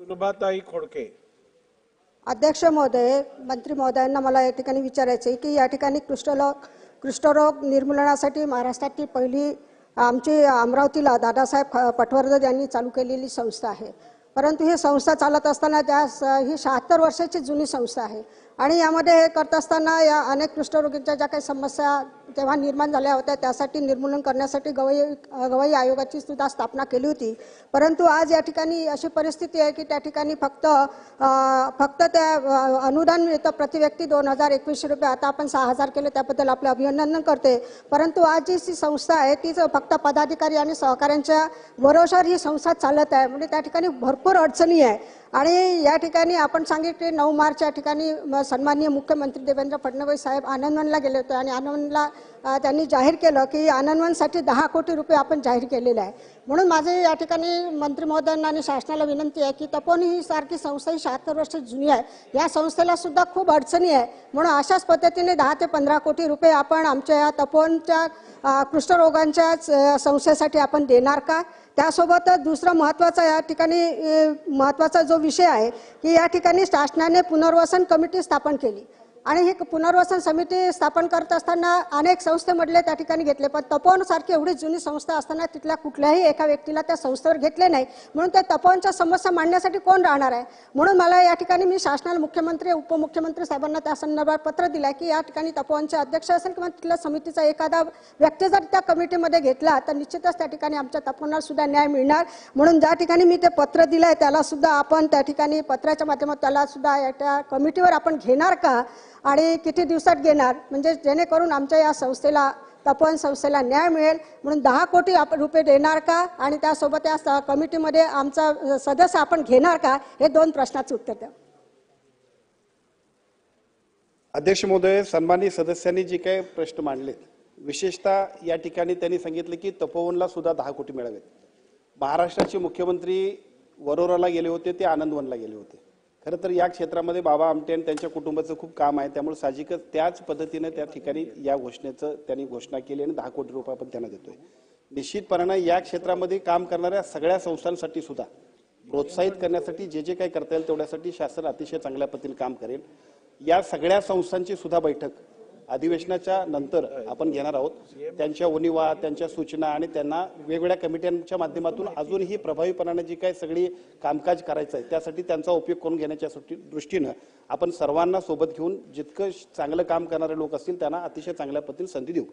सुलभाताई खोडके. अध्यक्ष महोदय मंत्री महोदयांना मला या ठिकाणी विचारायचे आहे की या ठिकाणी कुष्ठरोग कुष्ठरोग निर्मूलनासाठी महाराष्ट्रातील पहिली आमची अमरावतीला दादासाहेब पटवर्धन यांनी चालू केलेली संस्था आहे. परंतु ही संस्था चालत असताना त्या स- ही शहात्तर वर्षाची जुनी संस्था आहे. आणि यामध्ये हे करत असताना या अनेक कुष्ठरोगींच्या ज्या काही समस्या तेव्हा निर्माण झाल्या होत्या त्यासाठी निर्मूलन करण्यासाठी गवई गवई आयोगाची सुद्धा स्थापना केली होती. परंतु आज या ठिकाणी अशी परिस्थिती आहे की त्या ठिकाणी फक्त फक्त त्या अनुदान मिळतं प्रति व्यक्ती दोन हजार एकवीसशे रुपये. आता आपण सहा हजार केले त्याबद्दल आपलं अभिनंदन करते. परंतु आज जी सी संस्था आहे तीच फक्त पदाधिकारी आणि सहकाऱ्यांच्या भरोशावर ही संस्था चालत आहे म्हणजे त्या ठिकाणी भरपूर अडचणी आहे. आणि या ठिकाणी आपण सांगितले नऊ मार्च या ठिकाणी सन्माननीय मुख्यमंत्री देवेंद्र फडणवीस साहेब आनंदवनला गेले होते आणि आनंदवनला त्यांनी जाहीर केलं की आनंदवनसाठी दहा कोटी रुपये आपण जाहीर केलेले आहे. म्हणून माझे या ठिकाणी मंत्री महोदयांना आणि शासनाला विनंती आहे की तपोनी ही सारखी संस्था ही शहात्तर वर्ष जुनी आहे. या संस्थेला सुद्धा खूप अडचणी आहे. म्हणून अशाच पद्धतीने दहा ते पंधरा कोटी रुपये आपण आमच्या या तपोनच्या कुष्ठरोगांच्या संस्थेसाठी आपण देणार का? त्यासोबतच दुसरं महत्त्वाचा या ठिकाणी महत्त्वाचा जो विषय आहे की या ठिकाणी शासनाने पुनर्वसन कमिटी स्थापन केली. आणि ही पुनर्वसन समिती स्थापन करत असताना अनेक संस्थेमधले त्या ठिकाणी घेतले पण तपोवन सारखी एवढी जुनी संस्था असताना तिथल्या कुठल्याही एका व्यक्तीला त्या संस्थेवर घेतले नाही. म्हणून त्या तपोवनच्या समस्या मांडण्यासाठी कोण राहणार आहे? म्हणून मला या ठिकाणी मी शासनाला मुख्यमंत्री उपमुख्यमंत्री साहेबांना त्या संदर्भात पत्र दिलं आहे की या ठिकाणी तपोवनचे अध्यक्ष असेल किंवा तिथल्या समितीचा एखादा व्यक्ती जर त्या कमिटीमध्ये घेतला तर निश्चितच त्या ठिकाणी आमच्या तपोवनाला सुद्धा न्याय मिळणार. म्हणून ज्या ठिकाणी मी ते पत्र दिलं आहे त्याला सुद्धा आपण त्या ठिकाणी पत्राच्या माध्यमात त्याला सुद्धा या त्या कमिटीवर आपण घेणार का? आणि किती दिवसात घेणार? म्हणजे जेणेकरून आमच्या या संस्थेला तपोवन संस्थेला न्याय मिळेल. म्हणून दहा कोटी आपण रुपये देणार का? आणि त्यासोबत या कमिटीमध्ये आमचा सदस्य आपण घेणार का? हे दोन प्रश्नाचं उत्तर द्या. अध्यक्ष महोदय सन्मानित सदस्यांनी जे काही प्रश्न मांडलेत विशेषतः या ठिकाणी त्यांनी सांगितले की तपोवनला सुद्धा दहा कोटी मिळावेत. महाराष्ट्राचे मुख्यमंत्री वरोराला गेले होते ते आनंदवनला गेले होते. खरं तर या क्षेत्रामध्ये बाबा आमटे आणि त्यांच्या कुटुंबाचं खूप काम आहे. त्यामुळे साहजिकच त्याच पद्धतीनं त्या ठिकाणी या घोषणेचं त्यांनी घोषणा केली आणि दहा कोटी रुपये आपण त्यांना देतोय. निश्चितपणानं या क्षेत्रामध्ये काम करणाऱ्या सगळ्या संस्थांसाठी सुद्धा प्रोत्साहित करण्यासाठी जे जे काही करता येईल तेवढ्यासाठी शासन अतिशय चांगल्या पद्धतीने काम करेल. या सगळ्या संस्थांची सुद्धा बैठक अधिवेशनाच्या नंतर आपण घेणार आहोत. त्यांच्या उणीवा त्यांच्या सूचना आणि त्यांना वेगवेगळ्या कमिट्यांच्या माध्यमातून अजूनही प्रभावीपणाने जी काही सगळी कामकाज करायचं आहे त्यासाठी त्यांचा उपयोग करून घेण्याच्या दृष्टीनं आपण सर्वांना सोबत घेऊन जितकं चांगलं काम करणारे लोक असतील त्यांना अतिशय चांगल्या पद्धतीने संधी देऊ.